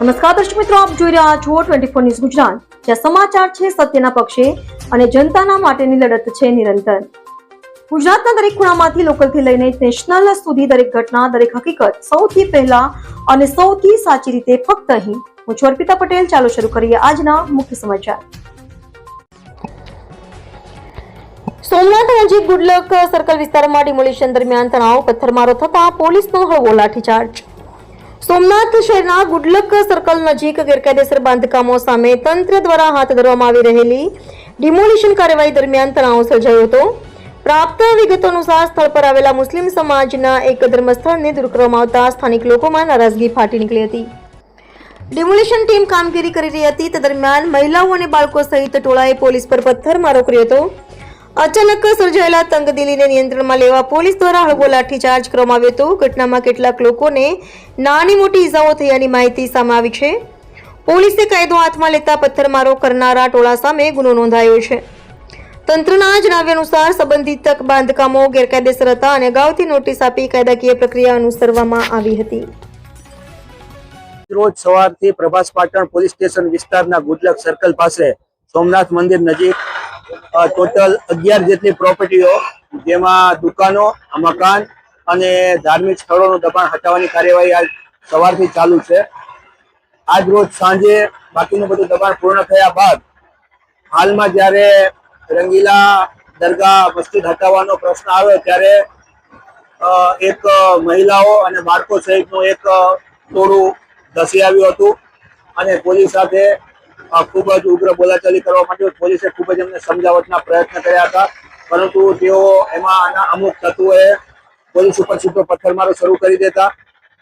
નમસ્કાર દર્શક મિત્રો, આપ જોઈ રહ્યા છો ટ્વેન્ટી ફોર ન્યૂઝ ગુજરાત. જ્યાં સમાચાર છે સત્યના પક્ષે અને જનતાના માટેની લડત છે નિરંતર. ગુજરાતના દરેક ખૂણામાંથી લોકલથી લઈને નેશનલ સુધી દરેક ઘટના, દરેક હકીકત સૌથી પહેલા અને સૌથી સાચી રીતે ફક્ત અહીં. હું છું અર્પિતા પટેલ. ચાલો શરૂ કરીએ આજના મુખ્ય સમાચાર. સોમનાથ નજીક ગુડલક સર્કલ વિસ્તારમાં ડિમોલિશન દરમિયાન તણાવ, પથ્થરમારો થતા પોલીસનો હળવો લાઠીચાર્જ. સોમનાથ શહેરના ગુડલક સર્કલ નજીક ગેરકાયદેસર બાંધકામો સામે તંત્ર દ્વારા હાથ ધરવામાં આવી રહેલી ડિમોલિશન કાર્યવાહી દરમિયાન તણાવ સર્જાયો હતો. પ્રાપ્ત વિગતો અનુસાર સ્થળ પર આવેલા મુસ્લિમ સમાજના એક ધર્મસ્થળને દૂર કરવામાં આવતા સ્થાનિક લોકોમાં નારાજગી ફાટી નીકળી હતી. ડિમોલિશન ટીમ કામગીરી કરી રહી હતી. તે દરમિયાન મહિલાઓ અને બાળકો સહિત ટોળાએ પોલીસ પર પથ્થરમારો કર્યો હતો. અચાનક સર્જાયેલા તંગદિલીને નિયંત્રણમાં લેવા પોલીસ દ્વારા હળવો લાઠીચાર્જ કરવામાં આવ્યો હતો. ઘટનામાં કેટલાક લોકોને નાની મોટી ઇજાઓ થયાની માહિતી સામે આવી છે. પોલીસે કાયદો હાથમાં લેતા પથ્થરમારો કરનારા ટોળા સામે ગુનો નોંધાયો છે. તંત્રના જણાવ્યા અનુસાર સંબંધિત બાંધકામો ગેરકાયદેસર હતા અને અગાઉથી નોટિસ આપી કાયદાકીય પ્રક્રિયા અનુસરવામાં આવી હતી. રોજ સવારથી પ્રભાસ પાટણ પોલીસ સ્ટેશન વિસ્તારના ગુડલક સર્કલ પાસે સોમનાથ મંદિર નજીક ટોટલ અગિયાર જેટલી પ્રોપર્ટીઓ જેમાં દુકાનો, મકાન અને ધાર્મિક સ્થળોનું દબાણ હટાવવાની કાર્યવાહી આજ સવારથી ચાલુ છે. આજ રોજ સાંજે બાકીનું બધું દબાણ પૂર્ણ થયા બાદ હાલમાં જ્યારે રંગીલા દરગાહ મસ્જિદ હટાવવાનો પ્રશ્ન આવ્યો ત્યારે એક મહિલાઓ અને બાળકો સહિતનું એક ટોળું ધસી આવ્યું હતું અને પોલીસ સાથે ખૂબ જ ઉગ્ર બોલાચાલી કરવા માટે પોલીસે ખૂબ જ એમને સમજાવટના પ્રયત્ન કર્યા હતા. પરંતુ તેઓ એમાં અમુક તત્વોએ પોલીસ ઉપર છૂટો પથ્થરમારો શરૂ કરી દેતા.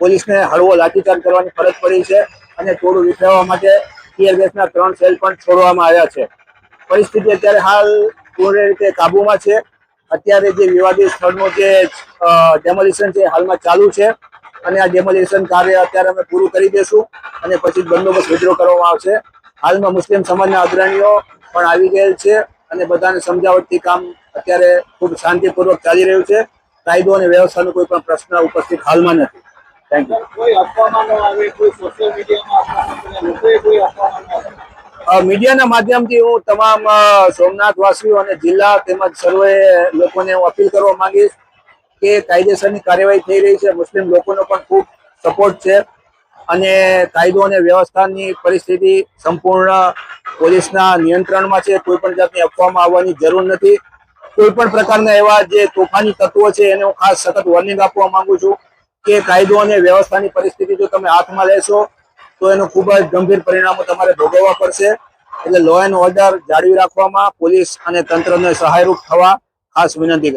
પોલીસને હળવો લાઠીચાર્જ કરવાની ફરજ પડી છે અને ટોળું વિખેરવા માટે ટીયર ત્રણ સેલ પણ છોડવામાં આવ્યા છે. પરિસ્થિતિ અત્યારે હાલ પૂર્ણ રીતે કાબુમાં છે. અત્યારે જે વિવાદિત સ્થળનું જે ડેમોલિશન છે હાલમાં ચાલુ છે. અને આ ડેમોલિશન કાર્ય અત્યારે અમે પૂરું કરી દઈશું અને પછી બંદોબસ્ત વિડ્રો કરવામાં આવશે. હાલમાં મુસ્લિમ સમાજના અગ્રણીઓ પણ આવી ગયેલ છે અને બધાને સમજાવટથી કામ અત્યારે ખૂબ શાંતિપૂર્વક ચાલી રહ્યું છે. કાયદો અને વ્યવસ્થાનો કોઈ પણ પ્રશ્ન ઉપસ્થિત હાલમાં નથી. થેન્ક યુ મીડિયાના માધ્યમથી હું તમામ સોમનાથ વાસીઓ અને જિલ્લા તેમજ સર્વે લોકોને હું અપીલ કરવા માંગીશ કે કાયદેસરની કાર્યવાહી થઈ રહી છે. મુસ્લિમ લોકોનો પણ ખૂબ સપોર્ટ છે. અને કાયદો અને વ્યવસ્થાની પરિસ્થિતિ સંપૂર્ણ પોલીસના નિયંત્રણમાં છે, કોઈ પણ જાતની અફવામાં આવવાની જરૂર નથી. કોઈ પણ પ્રકારના એવા જે તોફાની તત્વો છે, એને હું ખાસ સતત વોર્નિંગ આપવા માંગુ છું કે કાયદો અને વ્યવસ્થાની પરિસ્થિતિ જો તમે હાથમાં લેશો, તો એનું ખૂબ જ ગંભીર પરિણામો તમારે ભોગવવા પડશે. એટલે લો એન્ડ ઓર્ડર જાળવી રાખવામાં પોલીસ અને તંત્રને સહાયરૂપ થવા ખાસ વિનંતી